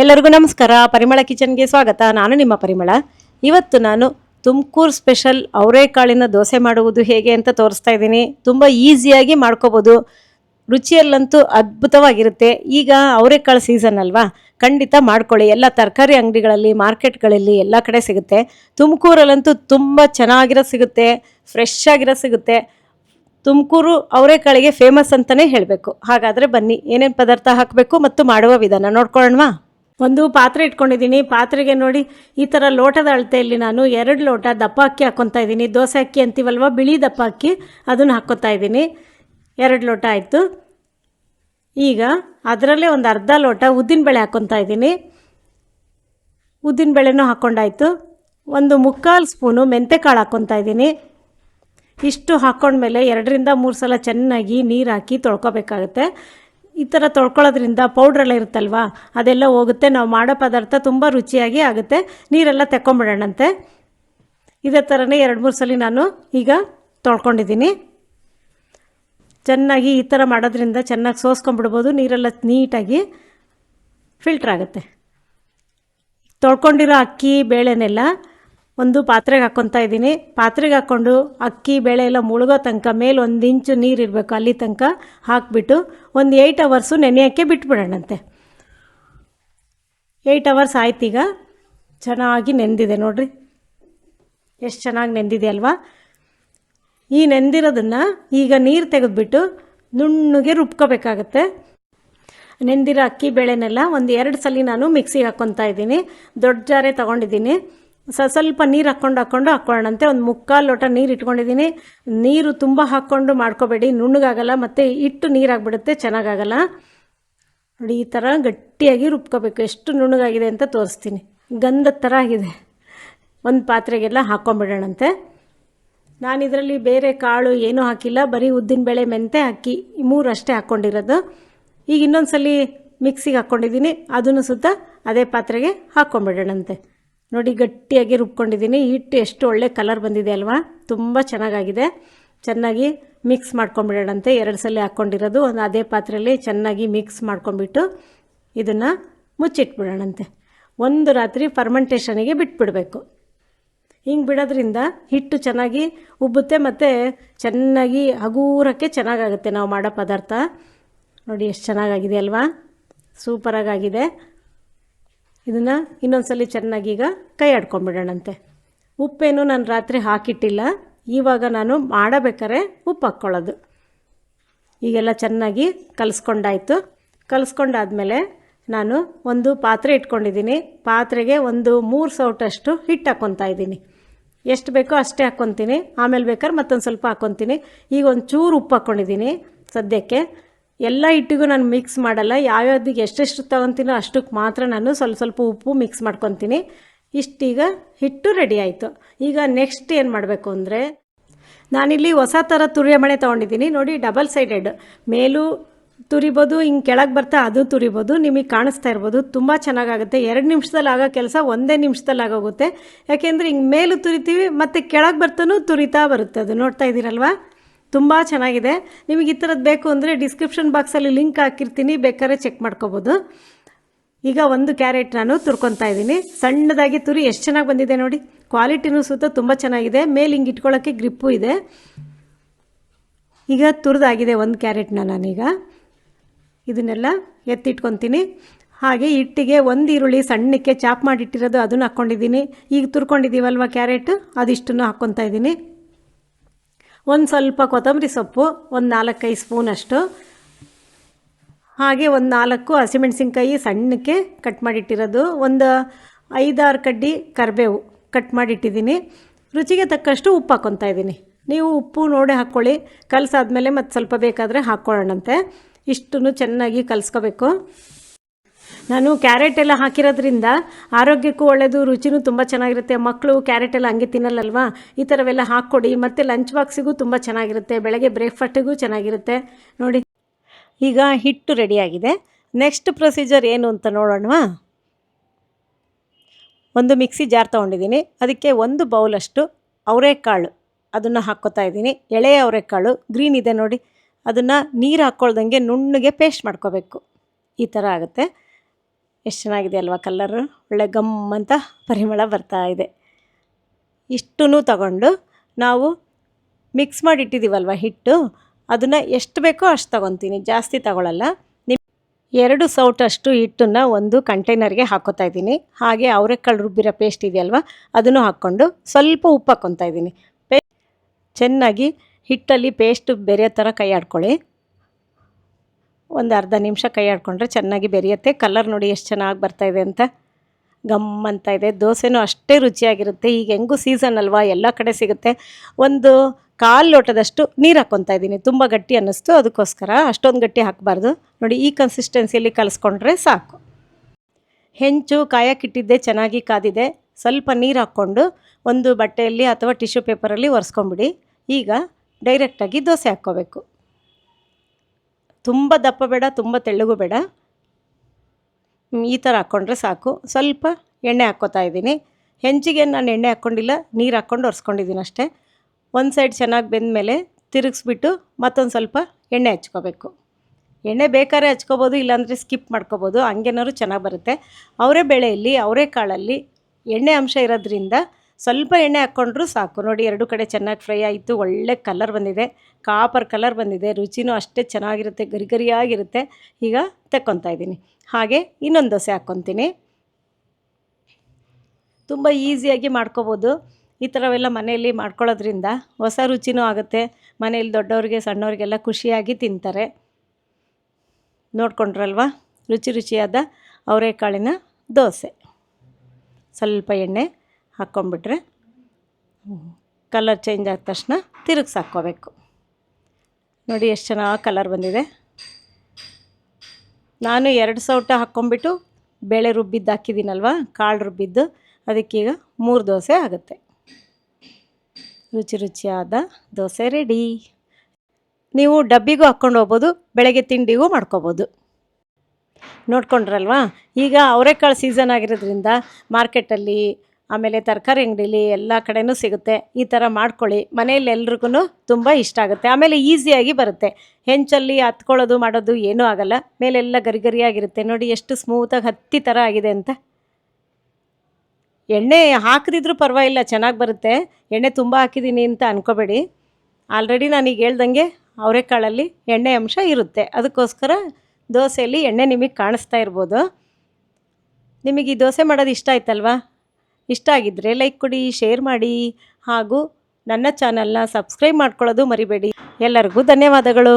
ಎಲ್ಲರಿಗೂ ನಮಸ್ಕಾರ. ಪರಿಮಳ ಕಿಚನ್ಗೆ ಸ್ವಾಗತ. ನಾನು ನಿಮ್ಮ ಪರಿಮಳ. ಇವತ್ತು ನಾನು ತುಮಕೂರು ಸ್ಪೆಷಲ್ ಅವರೆಕಾಳಿನ ದೋಸೆ ಮಾಡುವುದು ಹೇಗೆ ಅಂತ ತೋರಿಸ್ತಾ ಇದ್ದೀನಿ. ತುಂಬ ಈಸಿಯಾಗಿ ಮಾಡ್ಕೋಬೋದು. ರುಚಿಯಲ್ಲಂತೂ ಅದ್ಭುತವಾಗಿರುತ್ತೆ. ಈಗ ಅವರೆಕಾಳು ಸೀಸನ್ ಅಲ್ವಾ? ಖಂಡಿತ ಮಾಡ್ಕೊಳ್ಳಿ. ಎಲ್ಲ ತರಕಾರಿ ಅಂಗಡಿಗಳಲ್ಲಿ, ಮಾರ್ಕೆಟ್ಗಳಲ್ಲಿ ಎಲ್ಲ ಕಡೆ ಸಿಗುತ್ತೆ. ತುಮಕೂರಲ್ಲಂತೂ ತುಂಬ ಚೆನ್ನಾಗಿರೋ ಸಿಗುತ್ತೆ. ಫ್ರೆಶ್ ಆಗಿರೋ ಸಿಗುತ್ತೆ. ತುಮಕೂರು ಅವರೆಕಾಳಿಗೆ ಫೇಮಸ್ ಅಂತಲೇ ಹೇಳಬೇಕು. ಹಾಗಾದರೆ ಬನ್ನಿ. ಏನೇನು ಪದಾರ್ಥ ಹಾಕಬೇಕು ಮತ್ತು ಮಾಡುವ ವಿಧಾನ ನೋಡ್ಕೊಳ್ಳೋಣವಾ? ಒಂದು ಪಾತ್ರೆ ಇಟ್ಕೊಂಡಿದ್ದೀನಿ. ಪಾತ್ರೆಗೆ ನೋಡಿ ಈ ಥರ ಲೋಟದ ಅಳತೆಯಲ್ಲಿ ನಾನು ಎರಡು ಲೋಟ ದಪ್ಪ ಅಕ್ಕಿ ಹಾಕ್ಕೊತಾ ಇದ್ದೀನಿ. ದೋಸೆ ಅಕ್ಕಿ ಅಂತೀವಲ್ವ? ಬಿಳಿ ದಪ್ಪ ಅಕ್ಕಿ. ಅದನ್ನು ಹಾಕ್ಕೊತಾ ಇದ್ದೀನಿ. ಎರಡು ಲೋಟ ಆಯಿತು. ಈಗ ಅದರಲ್ಲೇ ಒಂದು ಅರ್ಧ ಲೋಟ ಉದ್ದಿನಬೇಳೆ ಹಾಕ್ಕೊತಾ ಇದ್ದೀನಿ. ಉದ್ದಿನಬೇಳೆನೂ ಹಾಕ್ಕೊಂಡಾಯ್ತು ಒಂದು ಮುಕ್ಕಾಲು ಸ್ಪೂನು ಮೆಂತೆಕಾಳು ಹಾಕ್ಕೊತಾ ಇದ್ದೀನಿ. ಇಷ್ಟು ಹಾಕ್ಕೊಂಡ್ಮೇಲೆ ಎರಡರಿಂದ ಮೂರು ಸಲ ಚೆನ್ನಾಗಿ ನೀರು ಹಾಕಿ ತೊಳ್ಕೊಬೇಕಾಗುತ್ತೆ. ಈ ಥರ ತೊಳ್ಕೊಳ್ಳೋದ್ರಿಂದ ಪೌಡ್ರೆಲ್ಲ ಇರುತ್ತಲ್ವಾ? ಅದೆಲ್ಲ ಹೋಗುತ್ತೆ. ನಾವು ಮಾಡೋ ಪದಾರ್ಥ ತುಂಬ ರುಚಿಯಾಗಿ ಆಗುತ್ತೆ. ನೀರೆಲ್ಲ ತೆಕ್ಕೊಂಬಿಡೋಣಂತೆ. ಇದೇ ಥರನೇ ಎರಡು, ಮೂರು ಸಲ ನಾನು ಈಗ ತೊಳ್ಕೊಂಡಿದ್ದೀನಿ. ಚೆನ್ನಾಗಿ ಈ ಥರ ಮಾಡೋದ್ರಿಂದ ಚೆನ್ನಾಗಿ ಸೋಸ್ಕೊಂಬಿಡ್ಬೋದು. ನೀರೆಲ್ಲ ನೀಟಾಗಿ ಫಿಲ್ಟ್ರ್ ಆಗುತ್ತೆ. ತೊಳ್ಕೊಂಡಿರೋ ಅಕ್ಕಿ, ಬೇಳೆನೆಲ್ಲ ಒಂದು ಪಾತ್ರೆಗೆ ಹಾಕ್ಕೊತಾ ಇದ್ದೀನಿ. ಪಾತ್ರೆಗೆ ಹಾಕ್ಕೊಂಡು ಅಕ್ಕಿ, ಬೇಳೆ ಎಲ್ಲ ಮುಳುಗೋ ತನಕ ಮೇಲೆ ಒಂದು ಇಂಚು ನೀರು ಇರಬೇಕು ಅಲ್ಲಿ ತನಕ ಹಾಕಿಬಿಟ್ಟು ಒಂದು ಏಯ್ಟ್ ಅವರ್ಸು ನೆನೆಯೋಕ್ಕೆ ಬಿಟ್ಬಿಡೋಣಂತೆ. ಏಯ್ಟ್ ಅವರ್ಸ್ ಆಯ್ತೀಗ ಚೆನ್ನಾಗಿ ನೆಂದಿದೆ ನೋಡ್ರಿ. ಎಷ್ಟು ಚೆನ್ನಾಗಿ ನೆಂದಿದೆ ಅಲ್ವಾ? ಈ ನೆಂದಿರೋದನ್ನು ಈಗ ನೀರು ತೆಗೆದುಬಿಟ್ಟು ನುಣ್ಣಗೆ ರುಬ್ಕೋಬೇಕಾಗತ್ತೆ. ನೆಂದಿರೋ ಅಕ್ಕಿ, ಬೇಳೆನೆಲ್ಲ ಒಂದು ಎರಡು ಸಲ ನಾನು ಮಿಕ್ಸಿಗೆ ಹಾಕ್ಕೊತಾ ಇದ್ದೀನಿ. ದೊಡ್ಡ ಜಾರೆ ತೊಗೊಂಡಿದ್ದೀನಿ. ಸ, ಸ್ವಲ್ಪ ನೀರು ಹಾಕ್ಕೊಂಡು ಹಾಕ್ಕೊಂಡು ಹಾಕ್ಕೊಳ್ಳೋಣಂತೆ ಒಂದು ಮುಕ್ಕಾಲು ಲೋಟ ನೀರು ಇಟ್ಕೊಂಡಿದ್ದೀನಿ. ನೀರು ತುಂಬ ಹಾಕ್ಕೊಂಡು ಮಾಡ್ಕೋಬೇಡಿ, ನುಣ್ಣಗಾಗಲ್ಲ, ಮತ್ತು ಇಟ್ಟು ನೀರಾಗ್ಬಿಡುತ್ತೆ ಚೆನ್ನಾಗಾಗಲ್ಲ. ನೋಡಿ, ಈ ಥರ ಗಟ್ಟಿಯಾಗಿ ರುಬ್ಕೋಬೇಕು. ಎಷ್ಟು ನುಣ್ಣಗಾಗಿದೆ ಅಂತ ತೋರಿಸ್ತೀನಿ. ಗಂಧದ ಥರ ಆಗಿದೆ. ಒಂದು ಪಾತ್ರೆಗೆಲ್ಲ ಹಾಕ್ಕೊಂಬಿಡೋಣಂತೆ ನಾನು ಇದರಲ್ಲಿ ಬೇರೆ ಕಾಳು ಏನೂ ಹಾಕಿಲ್ಲ, ಬರೀ ಉದ್ದಿನಬೇಳೆ ಮೆಂತೆ ಅಕ್ಕಿ ಈ ಮೂರು ಅಷ್ಟೇ ಹಾಕ್ಕೊಂಡಿರೋದು. ಈಗ ಇನ್ನೊಂದು ಸಲ ಮಿಕ್ಸಿಗೆ ಹಾಕ್ಕೊಂಡಿದ್ದೀನಿ. ಅದನ್ನು ಸುತ್ತ ಅದೇ ಪಾತ್ರೆಗೆ ಹಾಕ್ಕೊಂಬಿಡೋಣಂತೆ ನೋಡಿ ಗಟ್ಟಿಯಾಗಿ ರುಬ್ಕೊಂಡಿದ್ದೀನಿ. ಹಿಟ್ಟು ಎಷ್ಟು ಒಳ್ಳೆ ಕಲರ್ ಬಂದಿದೆ ಅಲ್ವಾ? ತುಂಬ ಚೆನ್ನಾಗಾಗಿದೆ. ಚೆನ್ನಾಗಿ ಮಿಕ್ಸ್ ಮಾಡ್ಕೊಂಬಿಡೋಣಂತೆ ಎರಡು ಸಲ ಹಾಕ್ಕೊಂಡಿರೋದು ಒಂದು ಅದೇ ಪಾತ್ರೆಯಲ್ಲಿ ಚೆನ್ನಾಗಿ ಮಿಕ್ಸ್ ಮಾಡ್ಕೊಂಬಿಟ್ಟು ಇದನ್ನು ಮುಚ್ಚಿಟ್ಬಿಡೋಣಂತೆ. ಒಂದು ರಾತ್ರಿ ಫರ್ಮೆಂಟೇಷನಿಗೆ ಬಿಟ್ಬಿಡಬೇಕು. ಹಿಂಗೆ ಬಿಡೋದ್ರಿಂದ ಹಿಟ್ಟು ಚೆನ್ನಾಗಿ ಉಬ್ಬುತ್ತೆ ಮತ್ತು ಚೆನ್ನಾಗಿ ಹಗೂರಕ್ಕೆ ಚೆನ್ನಾಗಾಗುತ್ತೆ. ನಾವು ಮಾಡೋ ಪದಾರ್ಥ. ನೋಡಿ, ಎಷ್ಟು ಚೆನ್ನಾಗಾಗಿದೆ ಅಲ್ವಾ? ಸೂಪರಾಗಾಗಿದೆ. ಇದನ್ನು ಇನ್ನೊಂದ್ಸಲಿ ಚೆನ್ನಾಗಿ ಈಗ ಕೈ ಆಡ್ಕೊಂಡ್ಬಿಡೋಣಂತೆ. ಉಪ್ಪೇನು ನಾನು ರಾತ್ರಿ ಹಾಕಿಟ್ಟಿಲ್ಲ. ಇವಾಗ ನಾನು ಮಾಡಬೇಕಾದ್ರೆ ಉಪ್ಪು ಹಾಕ್ಕೊಳ್ಳೋದು. ಈಗೆಲ್ಲ ಚೆನ್ನಾಗಿ ಕಲಿಸ್ಕೊಂಡಾಯಿತು. ಕಲಿಸ್ಕೊಂಡಾದ್ಮೇಲೆ ನಾನು ಒಂದು ಪಾತ್ರೆ ಇಟ್ಕೊಂಡಿದ್ದೀನಿ. ಪಾತ್ರೆಗೆ ಒಂದು ಮೂರು ಸೌಟಷ್ಟು ಹಿಟ್ಟು ಹಾಕ್ಕೊತಾ ಇದ್ದೀನಿ. ಎಷ್ಟು ಬೇಕೋ ಅಷ್ಟೇ ಹಾಕ್ಕೊತೀನಿ. ಆಮೇಲೆ ಬೇಕಾದ್ರೆ ಮತ್ತೊಂದು ಸ್ವಲ್ಪ ಹಾಕ್ಕೊತೀನಿ. ಈಗ ಒಂದು ಚೂರು ಉಪ್ಪು ಹಾಕ್ಕೊಂಡಿದ್ದೀನಿ ಸದ್ಯಕ್ಕೆ ಎಲ್ಲ ಹಿಟ್ಟಿಗೂ ನಾನು ಮಿಕ್ಸ್ ಮಾಡಲ್ಲ. ಯಾವ್ಯಾವ್ದಿಗೆ ಎಷ್ಟೆಷ್ಟು ತೊಗೊತೀನೋ ಅಷ್ಟಕ್ಕೆ ಮಾತ್ರ ನಾನು ಸ್ವಲ್ಪ ಸ್ವಲ್ಪ ಉಪ್ಪು ಮಿಕ್ಸ್ ಮಾಡ್ಕೊತೀನಿ. ಇಷ್ಟೀಗ ಹಿಟ್ಟು ರೆಡಿ ಆಯಿತು. ಈಗ ನೆಕ್ಸ್ಟ್ ಏನು ಮಾಡಬೇಕು ಅಂದರೆ, ನಾನಿಲ್ಲಿ ಹೊಸ ಥರ ತುರಿಯ ಮಣೆ ತೊಗೊಂಡಿದ್ದೀನಿ. ನೋಡಿ ಡಬಲ್ ಸೈಡೆಡ್ ಮೇಲೂ ತುರಿಬೋದು, ಹಿಂಗೆ ಕೆಳಗೆ ಬರ್ತಾ ಅದು ತುರಿಬೋದು, ನಿಮಗೆ ಕಾಣಿಸ್ತಾ ಇರ್ಬೋದು. ತುಂಬ ಚೆನ್ನಾಗಾಗುತ್ತೆ. ಎರಡು ನಿಮಿಷದಲ್ಲಿ ಆಗೋ ಕೆಲಸ ಒಂದೇ ನಿಮಿಷದಲ್ಲಿ ಆಗೋಗುತ್ತೆ. ಯಾಕೆಂದರೆ ಹಿಂಗೆ ಮೇಲೂ ತುರಿತೀವಿ, ಮತ್ತು ಕೆಳಗೆ ಬರ್ತಾನೂ ತುರಿತಾ ಬರುತ್ತೆ. ಅದು ನೋಡ್ತಾ ಇದ್ದೀರಲ್ವಾ? ತುಂಬ ಚೆನ್ನಾಗಿದೆ. ನಿಮಗೆ ಈ ಥರದ್ದು ಬೇಕು ಅಂದರೆ ಡಿಸ್ಕ್ರಿಪ್ಷನ್ ಬಾಕ್ಸಲ್ಲಿ ಲಿಂಕ್ ಹಾಕಿರ್ತೀನಿ. ಬೇಕಾದ್ರೆ ಚೆಕ್ ಮಾಡ್ಕೋಬೋದು. ಈಗ ಒಂದು ಕ್ಯಾರೆಟ್ ನಾನು ತುರ್ಕೊತಾ ಇದ್ದೀನಿ. ಸಣ್ಣದಾಗಿ ತುರಿ ಎಷ್ಟು ಚೆನ್ನಾಗಿ ಬಂದಿದೆ ನೋಡಿ. ಕ್ವಾಲಿಟಿನೂ ಸುತ್ತ ತುಂಬ ಚೆನ್ನಾಗಿದೆ. ಮೇಲೆ ಹಿಂಗೆ ಇಟ್ಕೊಳ್ಳೋಕ್ಕೆ ಗ್ರಿಪ್ಪು ಇದೆ. ಈಗ ತುರಿದಾಗಿದೆ ಒಂದು ಕ್ಯಾರೆಟ್ನ ನಾನೀಗ. ಇದನ್ನೆಲ್ಲ ಎತ್ತಿಟ್ಕೊತೀನಿ. ಹಾಗೆ ಹಿಟ್ಟಿಗೆ ಒಂದು ಈರುಳ್ಳಿ ಸಣ್ಣಕ್ಕೆ ಚಾಪ್ ಮಾಡಿಟ್ಟಿರೋದು ಅದನ್ನು ಹಾಕ್ಕೊಂಡಿದ್ದೀನಿ ಈಗ ತುರ್ಕೊಂಡಿದ್ದೀವಲ್ವ ಕ್ಯಾರೆಟ್ ಅದಿಷ್ಟನ್ನು ಹಾಕ್ಕೊತಾ ಇದ್ದೀನಿ. ಒಂದು ಸ್ವಲ್ಪ ಕೊತ್ತಂಬರಿ ಸೊಪ್ಪು, ಒಂದು ನಾಲ್ಕೈದು ಸ್ಪೂನಷ್ಟು ಹಾಗೆ ಒಂದು ನಾಲ್ಕು ಹಸಿಮೆಣಸಿನ್ಕಾಯಿ ಸಣ್ಣಕ್ಕೆ ಕಟ್ ಮಾಡಿಟ್ಟಿರೋದು. ಒಂದು ಐದಾರು ಕಡ್ಡಿ ಕರಿಬೇವು ಕಟ್ ಮಾಡಿಟ್ಟಿದ್ದೀನಿ. ರುಚಿಗೆ ತಕ್ಕಷ್ಟು ಉಪ್ಪು ಹಾಕ್ಕೊತಾ ಇದ್ದೀನಿ. ನೀವು ಉಪ್ಪು ನೋಡಿ ಹಾಕ್ಕೊಳ್ಳಿ ಕಲಸಾದ್ಮೇಲೆ ಮತ್ತು ಸ್ವಲ್ಪ ಬೇಕಾದರೆ ಹಾಕ್ಕೊಳ್ಳೋಣಂತೆ ಇಷ್ಟನ್ನು ಚೆನ್ನಾಗಿ ಕಲಿಸ್ಕೋಬೇಕು. ನಾನು ಕ್ಯಾರೆಟ್ ಎಲ್ಲ ಹಾಕಿರೋದ್ರಿಂದ ಆರೋಗ್ಯಕ್ಕೂ ಒಳ್ಳೆಯದು ರುಚಿನೂ ತುಂಬ ಚೆನ್ನಾಗಿರುತ್ತೆ. ಮಕ್ಕಳು ಕ್ಯಾರೆಟ್ ಎಲ್ಲ ಹಂಗೆ ತಿನ್ನಲ್ಲಲ್ವಾ? ಈ ಥರವೆಲ್ಲ ಹಾಕ್ಕೊಡಿ. ಮತ್ತು ಲಂಚ್ ಬಾಕ್ಸಿಗೂ ತುಂಬ ಚೆನ್ನಾಗಿರುತ್ತೆ. ಬೆಳಗ್ಗೆ ಬ್ರೇಕ್ಫಾಸ್ಟಿಗೂ ಚೆನ್ನಾಗಿರುತ್ತೆ. ನೋಡಿ. ಈಗ ಹಿಟ್ಟು ರೆಡಿಯಾಗಿದೆ. ನೆಕ್ಸ್ಟ್ ಪ್ರೊಸೀಜರ್ ಏನು ಅಂತ ನೋಡೋಣವಾ? ಒಂದು ಮಿಕ್ಸಿ ಜಾರ್ ತೊಗೊಂಡಿದ್ದೀನಿ. ಅದಕ್ಕೆ ಒಂದು ಬೌಲಷ್ಟು ಅವರೆಕಾಳು ಅದನ್ನು ಹಾಕ್ಕೋತಾ ಇದ್ದೀನಿ. ಎಳೆ ಅವರೆಕಾಳು ಗ್ರೀನ್ ಇದೆ ನೋಡಿ. ಅದನ್ನು ನೀರು ಹಾಕ್ಕೊಳ್ದಂಗೆ ನುಣ್ಣಗೆ ಪೇಸ್ಟ್ ಮಾಡ್ಕೋಬೇಕು. ಈ ಥರ ಆಗುತ್ತೆ. ಎಷ್ಟು ಚೆನ್ನಾಗಿದೆ ಅಲ್ವಾ ಕಲ್ಲರು ಒಳ್ಳೆ ಗಮ್ ಅಂತ ಪರಿಮಳ ಬರ್ತಾ ಇದೆ. ಇಷ್ಟೂ ತಗೊಂಡು ನಾವು ಮಿಕ್ಸ್ ಮಾಡಿ ಇಟ್ಟಿದ್ದೀವಲ್ವ ಹಿಟ್ಟು? ಅದನ್ನು ಎಷ್ಟು ಬೇಕೋ ಅಷ್ಟು ತಗೊತೀನಿ. ಜಾಸ್ತಿ ತಗೊಳ್ಳಲ್ಲ ನಿಮ್ಮ ಎರಡು ಸೌಟಷ್ಟು ಹಿಟ್ಟನ್ನು ಒಂದು ಕಂಟೈನರ್ಗೆ ಹಾಕೋತಾ ಇದ್ದೀನಿ. ಹಾಗೆ ಅವರೆಕಾಳು ರುಬ್ಬಿರೋ ಪೇಸ್ಟ್ ಇದೆಯಲ್ವ, ಅದನ್ನು ಹಾಕ್ಕೊಂಡು ಸ್ವಲ್ಪ ಉಪ್ಪು ಹಾಕ್ಕೊತಾ ಇದ್ದೀನಿ. ಪೇ ಚೆನ್ನಾಗಿ ಹಿಟ್ಟಲ್ಲಿ ಪೇಸ್ಟ್ ಬೆರೆಯೋ ಥರ ಕೈ ಆಡ್ಕೊಳ್ಳಿ ಒಂದು ಅರ್ಧ ನಿಮಿಷ ಕೈ ಆಡ್ಕೊಂಡ್ರೆ ಚೆನ್ನಾಗಿ ಬೆರೆಯುತ್ತೆ. ಕಲರ್ ನೋಡಿ ಎಷ್ಟು ಚೆನ್ನಾಗಿ ಬರ್ತಾ ಇದೆ ಅಂತ ಗಮ್ ಅಂತ ಇದೆ. ದೋಸೆನೂ ಅಷ್ಟೇ ರುಚಿಯಾಗಿರುತ್ತೆ. ಈಗ ಹೆಂಗೂ ಸೀಸನ್ ಅಲ್ವಾ? ಎಲ್ಲ ಕಡೆ ಸಿಗುತ್ತೆ. ಒಂದು ಕಾಲು ಲೋಟದಷ್ಟು ನೀರು ಹಾಕ್ಕೊತಾ ಇದ್ದೀನಿ. ತುಂಬ ಗಟ್ಟಿ ಅನ್ನಿಸ್ತು. ಅದಕ್ಕೋಸ್ಕರ ಅಷ್ಟೊಂದು ಗಟ್ಟಿ ಹಾಕಬಾರ್ದು. ನೋಡಿ, ಈ ಕನ್ಸಿಸ್ಟೆನ್ಸಿಯಲ್ಲಿ ಕಲಿಸ್ಕೊಂಡ್ರೆ ಸಾಕು. ಹೆಂಚು ಕಾಯಕ್ಕಿಟ್ಟಿದ್ದೆ ಚೆನ್ನಾಗಿ ಕಾದಿದೆ. ಸ್ವಲ್ಪ ನೀರು ಹಾಕ್ಕೊಂಡು ಒಂದು ಬಟ್ಟೆಯಲ್ಲಿ ಅಥವಾ ಟಿಶ್ಯೂ ಪೇಪರಲ್ಲಿ ಒರೆಸ್ಕೊಂಬಿಡಿ ಈಗ ಡೈರೆಕ್ಟಾಗಿ ದೋಸೆ ಹಾಕ್ಕೋಬೇಕು. ತುಂಬ ದಪ್ಪ ಬೇಡ, ತುಂಬ ತೆಳ್ಳಗೂ ಬೇಡ. ಈ ಥರ ಹಾಕ್ಕೊಂಡ್ರೆ ಸಾಕು. ಸ್ವಲ್ಪ ಎಣ್ಣೆ ಹಾಕ್ಕೋತಾ ಇದ್ದೀನಿ. ಹೆಂಚಿಗೆ ನಾನು ಎಣ್ಣೆ ಹಾಕ್ಕೊಂಡಿಲ್ಲ ನೀರು ಹಾಕ್ಕೊಂಡು ಒರೆಸ್ಕೊಂಡಿದ್ದೀನಿ ಅಷ್ಟೇ. ಒಂದು ಸೈಡ್ ಚೆನ್ನಾಗಿ ಬೆಂದಮೇಲೆ ತಿರುಗಿಸ್ಬಿಟ್ಟು ಮತ್ತೊಂದು ಸ್ವಲ್ಪ ಎಣ್ಣೆ ಹಚ್ಕೋಬೇಕು. ಎಣ್ಣೆ ಬೇಕಾದ್ರೆ ಹಚ್ಕೋಬೋದು, ಇಲ್ಲಾಂದರೆ ಸ್ಕಿಪ್ ಮಾಡ್ಕೋಬೋದು. ಹಂಗೇನಾದ್ರು ಚೆನ್ನಾಗಿ ಬರುತ್ತೆ. ಅವರೇ ಬೆಳೆಯಲ್ಲಿ, ಅವರೇ ಕಾಳಲ್ಲಿ ಎಣ್ಣೆ ಅಂಶ ಇರೋದ್ರಿಂದ ಸ್ವಲ್ಪ ಎಣ್ಣೆ ಹಾಕ್ಕೊಂಡ್ರೂ ಸಾಕು. ನೋಡಿ, ಎರಡು ಕಡೆ ಚೆನ್ನಾಗಿ ಫ್ರೈ ಆಯಿತು. ಒಳ್ಳೆ ಕಲರ್ ಬಂದಿದೆ. ಕಾಪರ್ ಕಲರ್ ಬಂದಿದೆ. ರುಚಿನೂ ಅಷ್ಟೇ ಚೆನ್ನಾಗಿರುತ್ತೆ ಗರಿ ಗರಿಯಾಗಿರುತ್ತೆ ಈಗ ತೆಕ್ಕೊತಾ ಇದ್ದೀನಿ. ಹಾಗೆ ಇನ್ನೊಂದು ದೋಸೆ ಹಾಕ್ಕೊತೀನಿ. ತುಂಬ ಈಸಿಯಾಗಿ ಮಾಡ್ಕೋಬೋದು. ಈ ಥರವೆಲ್ಲ ಮನೆಯಲ್ಲಿ ಮಾಡ್ಕೊಳ್ಳೋದ್ರಿಂದ ಹೊಸ ರುಚಿನೂ ಆಗುತ್ತೆ. ಮನೆಯಲ್ಲಿ ದೊಡ್ಡವ್ರಿಗೆ, ಸಣ್ಣವ್ರಿಗೆಲ್ಲ ಖುಷಿಯಾಗಿ ತಿಂತಾರೆ. ನೋಡ್ಕೊಂಡ್ರಲ್ವಾ? ರುಚಿ ರುಚಿಯಾದ ಅವರೆಕಾಳಿನ ದೋಸೆ. ಸ್ವಲ್ಪ ಎಣ್ಣೆ ಹಾಕ್ಕೊಂಬಿಟ್ರೆ ಕಲರ್ ಚೇಂಜ್ ಆದ ತಕ್ಷಣ ತಿರುಗ್ಸಿ ಹಾಕ್ಕೋಬೇಕು. ನೋಡಿ ಎಷ್ಟು ಚೆನ್ನಾಗಿ ಕಲರ್ ಬಂದಿದೆ. ನಾನು ಎರಡು ಸೌಟ ಹಾಕ್ಕೊಂಬಿಟ್ಟು ಬೇಳೆ ರುಬ್ಬಿದ್ದು ಹಾಕಿದ್ದೀನಲ್ವ, ಕಾಳು ರುಬ್ಬಿದ್ದು, ಅದಕ್ಕೀಗ ಮೂರು ದೋಸೆ ಆಗುತ್ತೆ. ರುಚಿ ರುಚಿಯಾದ ದೋಸೆ ರೆಡಿ. ನೀವು ಡಬ್ಬಿಗೂ ಹಾಕ್ಕೊಂಡು ಹೋಗ್ಬೋದು, ಬೆಳಗ್ಗೆ ತಿಂಡಿಗೂ ಮಾಡ್ಕೋಬೋದು. ನೋಡ್ಕೊಂಡ್ರಲ್ವಾ? ಈಗ ಅವರೆಕಾಳು ಸೀಸನ್ ಆಗಿರೋದ್ರಿಂದ ಮಾರ್ಕೆಟಲ್ಲಿ ಆಮೇಲೆ ತರಕಾರಿ ಅಂಗಡೀಲಿ ಎಲ್ಲ ಕಡೆನೂ ಸಿಗುತ್ತೆ. ಈ ಥರ ಮಾಡ್ಕೊಳ್ಳಿ. ಮನೆಯಲ್ಲಿ ಎಲ್ರಿಗೂ ತುಂಬ ಇಷ್ಟ ಆಗುತ್ತೆ. ಆಮೇಲೆ ಈಸಿಯಾಗಿ ಬರುತ್ತೆ. ಹೆಂಚಲ್ಲಿ ಹತ್ಕೊಳ್ಳೋದು ಮಾಡೋದು ಏನೂ ಆಗಲ್ಲ. ಮೇಲೆಲ್ಲ ಗರಿ ಗರಿಯಾಗಿರುತ್ತೆ ನೋಡಿ ಎಷ್ಟು ಸ್ಮೂತಾಗಿ ಹತ್ತಿ ಥರ ಆಗಿದೆ ಅಂತ. ಎಣ್ಣೆ ಹಾಕದಿದ್ರೂ ಪರವಾಗಿಲ್ಲ, ಚೆನ್ನಾಗಿ ಬರುತ್ತೆ. ಎಣ್ಣೆ ತುಂಬ ಹಾಕಿದ್ದೀನಿ ಅಂತ ಅನ್ಕೋಬೇಡಿ. ಆಲ್ರೆಡಿ ನಾನೀಗ ಹೇಳ್ದಂಗೆ ಅವರೆಕಾಳಲ್ಲಿ ಎಣ್ಣೆ ಅಂಶ ಇರುತ್ತೆ. ಅದಕ್ಕೋಸ್ಕರ ದೋಸೆಯಲ್ಲಿ ಎಣ್ಣೆ ನಿಮಗೆ ಕಾಣಿಸ್ತಾ ಇರ್ಬೋದು. ನಿಮಗೆ ಈ ದೋಸೆ ಮಾಡೋದು ಇಷ್ಟ ಆಯ್ತಲ್ವಾ? ಇಷ್ಟ ಆಗಿದ್ದರೆ ಲೈಕ್ ಕೊಡಿ ಶೇರ್ ಮಾಡಿ ಹಾಗೂ ನನ್ನ ಚಾನಲ್ನ ಸಬ್ಸ್ಕ್ರೈಬ್ ಮಾಡ್ಕೊಳ್ಳೋದು ಮರಿಬೇಡಿ. ಎಲ್ಲರಿಗೂ ಧನ್ಯವಾದಗಳು.